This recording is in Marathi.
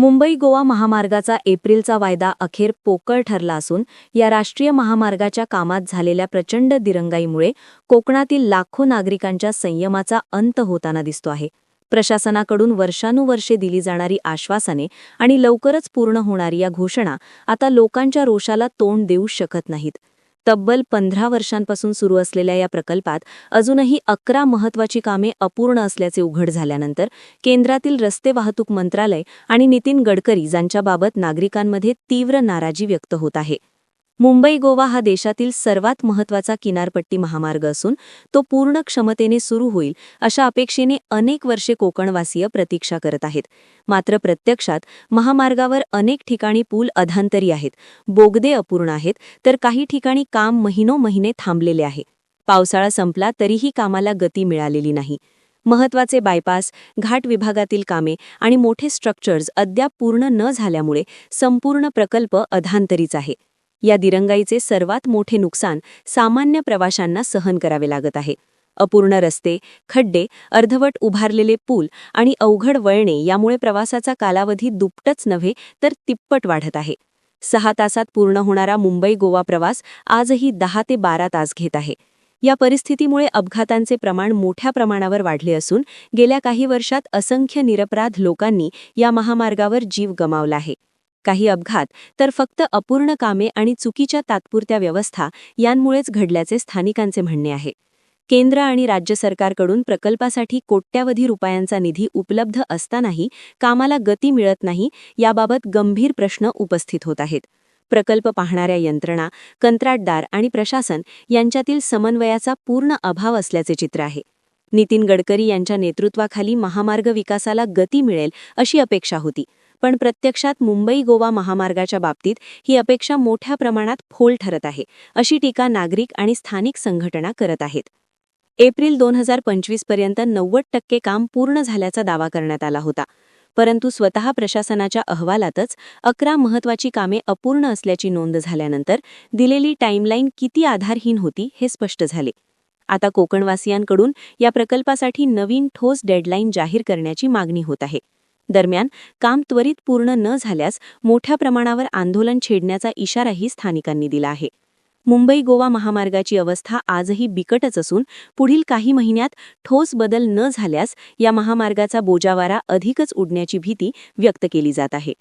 मुंबई गोवा महामार्गाचा एप्रिलचा वायदा अखेर पोकळ ठरला असून या राष्ट्रीय महामार्गाच्या कामात झालेल्या प्रचंड दिरंगाईमुळे कोकणातील लाखो नागरिकांच्या संयमाचा अंत होताना दिसतो आहे. प्रशासनाकडून वर्षानुवर्षे दिली जाणारी आश्वासने आणि लवकरच पूर्ण होणारी या घोषणा आता लोकांच्या रोषाला तोंड देऊ शकत नाहीत. तब्बल पंधरा वर्षांपासून सुरू असलेल्या या प्रकल्पात अजूनही अकरा महत्वाची कामे अपूर्ण असल्याचे उघड झाल्यानंतर केंद्रातील रस्ते वाहतूक मंत्रालय आणि नितीन गडकरी यांच्याबाबत नागरिकांमध्ये तीव्र नाराजी व्यक्त होत आहे. मुंबई गोवा हा देशातील सर्वात महत्त्वाचा किनारपट्टी महामार्ग असून तो पूर्ण क्षमतेने सुरू होईल अशा अपेक्षेने अनेक वर्षे कोकणवासीय प्रतीक्षा करत आहेत. मात्र प्रत्यक्षात महामार्गावर अनेक ठिकाणी पूल अधांतरी आहेत. बोगदे अपूर्ण आहेत तर काही ठिकाणी काम महिनो महिने थांबलेले आहे. पावसाळा संपला तरीही कामाला गती मिळालेली नाही. महत्त्वाचे बायपास घाट विभागातील कामे आणि मोठे स्ट्रक्चर्स अद्याप पूर्ण न झाल्यामुळे संपूर्ण प्रकल्प अधांतरीच आहे. या दिरंगाईचे सर्वात मोठे नुकसान सामान्य प्रवाशांना सहन करावे लागत आहे. अपूर्ण रस्ते खड्डे अर्धवट उभारलेले पूल आणि अवघड वळणे यामुळे प्रवासाचा कालावधी दुप्पटच नव्हे तर तिप्पट वाढत आहे. सहा तासात पूर्ण होणारा मुंबई गोवा प्रवास आजही दहा ते बारा तास घेत आहे. या परिस्थितीमुळे अपघातांचे प्रमाण मोठ्या प्रमाणावर वाढले असून गेल्या काही वर्षात असंख्य निरपराध लोकांनी या महामार्गावर जीव गमावला आहे. काही अपघात तर फक्त अपूर्ण कामे आणि चुकीच्या तात्पुरत्या व्यवस्था यांमुळेच घडल्याचे स्थानिकांचे म्हणणे आहे. केंद्र आणि राज्य सरकारकडून प्रकल्पासाठी कोट्यावधी रुपयांचा निधी उपलब्ध असतानाही कामाला गती मिळत नाही याबाबत गंभीर प्रश्न उपस्थित होत आहेत. प्रकल्प पाहणाऱ्या यंत्रणा कंत्राटदार आणि प्रशासन यांच्यातील समन्वयाचा पूर्ण अभाव असल्याचे चित्र आहे. नितीन गडकरी यांच्या नेतृत्वाखाली महामार्ग विकासाला गती मिळेल अशी अपेक्षा होती. पण प्रत्यक्षात मुंबई गोवा महामार्गाच्या बाबतीत ही अपेक्षा मोठ्या प्रमाणात फोल ठरत आहे अशी टीका नागरिक आणि स्थानिक संघटना करत आहेत. एप्रिल दोन हजार पंचवीसपर्यंत नव्वद टक्के काम पूर्ण झाल्याचा दावा करण्यात आला होता. परंतु स्वतः प्रशासनाच्या अहवालातच अकरा महत्वाची कामे अपूर्ण असल्याची नोंद झाल्यानंतर दिलेली टाईमलाईन किती आधारहीन होती हे स्पष्ट झाले. आता कोकणवासियांकडून या प्रकल्पासाठी नवीन ठोस डेडलाईन जाहीर करण्याची मागणी होत आहे. दरम्यान काम त्वरित पूर्ण न झाल्यास मोठ्या प्रमाणावर आंदोलन छेडण्याचा इशाराही स्थानिकांनी दिला आहे. मुंबई गोवा महामार्गाची अवस्था आजही बिकटच असून पुढील काही महिन्यात ठोस बदल न झाल्यास या महामार्गाचा बोजावारा अधिकच उडण्याची भीती व्यक्त केली जात आहे.